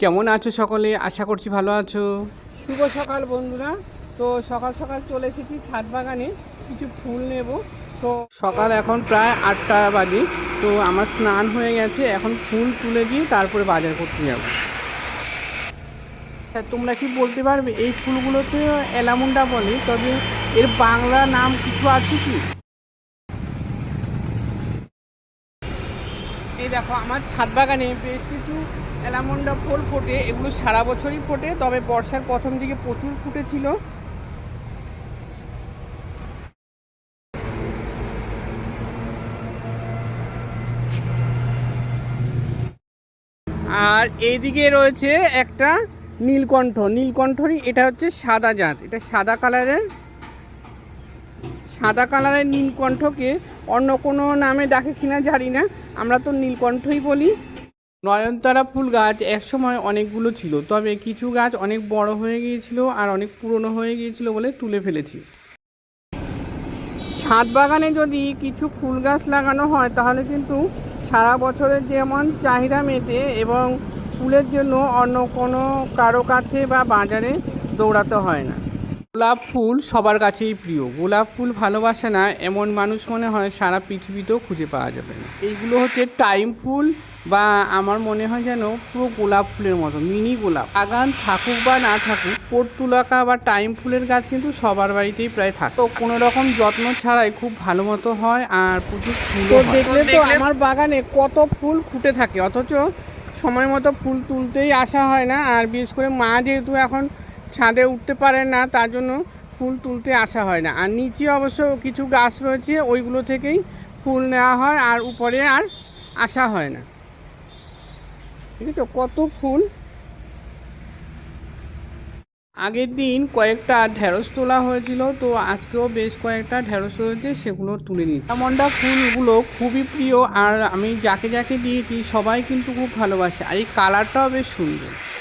কেমন আছো সকলে? আশা করছি ভালো আছো। শুভ সকাল বন্ধুরা। তো সকাল সকাল চলে এসেছি ছাদ বাগানে। কিছু ফুল নেব। তো সকাল এখন প্রায় আটটা বাজে। তো আমার স্নান হয়ে গেছে। এখন ফুল তুলে দিয়ে তারপরে বাজার করতে যাব। তোমরা কি বলতে পারবে? এই ফুলগুলোতে এলামুন্ডা বলে। তবে এর বাংলা নাম কিছু আছে কি? এই দেখো, আমার ছাদ বাগানে বেশ কিছু অ্যালামন্ডা ফুল ফোটে। এগুলো সারা বছরই ফোটে, তবে বর্ষার প্রথম দিকে প্রচুর ফুটেছিল। আর এইদিকে রয়েছে একটা নীলকণ্ঠ। নীলকণ্ঠরই, এটা হচ্ছে সাদা জাত, এটা সাদা কালারের সাদা কালারের নীলকণ্ঠকে অন্য কোনো নামে ডাকে কিনা জানি না। আমরা তো নীলকণ্ঠই বলি। নয়নতারা ফুল গাছ একসময় অনেকগুলো ছিল তবে কিছু গাছ অনেক বড় হয়ে গিয়েছিল আর অনেক পুরনো হয়ে গিয়েছিল বলে তুলে ফেলেছি। ছাদ বাগানে যদি কিছু ফুল গাছ লাগানো হয় তাহলে কিন্তু সারা বছরের যেমন চাহিদা মেটে এবং ফুলের জন্য অন্য কোনো কারও কাছে বা বাজারে দৌড়াতে হয় না। গোলাপ ফুল সবার কাছেই প্রিয়। গোলাপ ফুল ভালোবাসে না এমন মানুষ মনে হয় সারা পৃথিবীতেও খুঁজে পাওয়া যাবে না। এইগুলো হচ্ছে টাইম ফুল বা আমার মনে হয় যেন পুরো গোলাপ ফুলের মতো মিনি গোলাপ। বাগান থাকুক বা না থাকুক পর্তুলাকা বা টাইম ফুলের গাছ কিন্তু সবার বাড়িতেই প্রায় থাকে। তো কোনো রকম যত্ন ছাড়াই খুব ভালো মতো হয় আর প্রচুর ফুল দেখলে তো আমার বাগানে কত ফুল ফুটে থাকে অথচ সময় মতো ফুল তুলতেই আসা হয় না। আর বিশেষ করে মা যেহেতু এখন ছাদে উঠতে পারে না, তার জন্য ফুল তুলতে আসা হয় না। আর নিচে অবশ্য কিছু গাছ রয়েছে, ওইগুলো থেকেই ফুল নেওয়া হয় আর উপরে আর আসা হয় না। ঠিক আছে? কত ফুল? আগের দিন কয়েকটা ঢেঁড়স তোলা হয়েছিল, তো আজকেও বেশ কয়েকটা ঢেঁড়স রয়েছে, সেগুলো তুলে নিই। মন্ডা ফুলগুলো খুবই প্রিয়, আর আমি যাকে যাকে দিয়েছি, সবাই কিন্তু খুব ভালোবাসে, আর এই কালারটাও বেশ সুন্দর।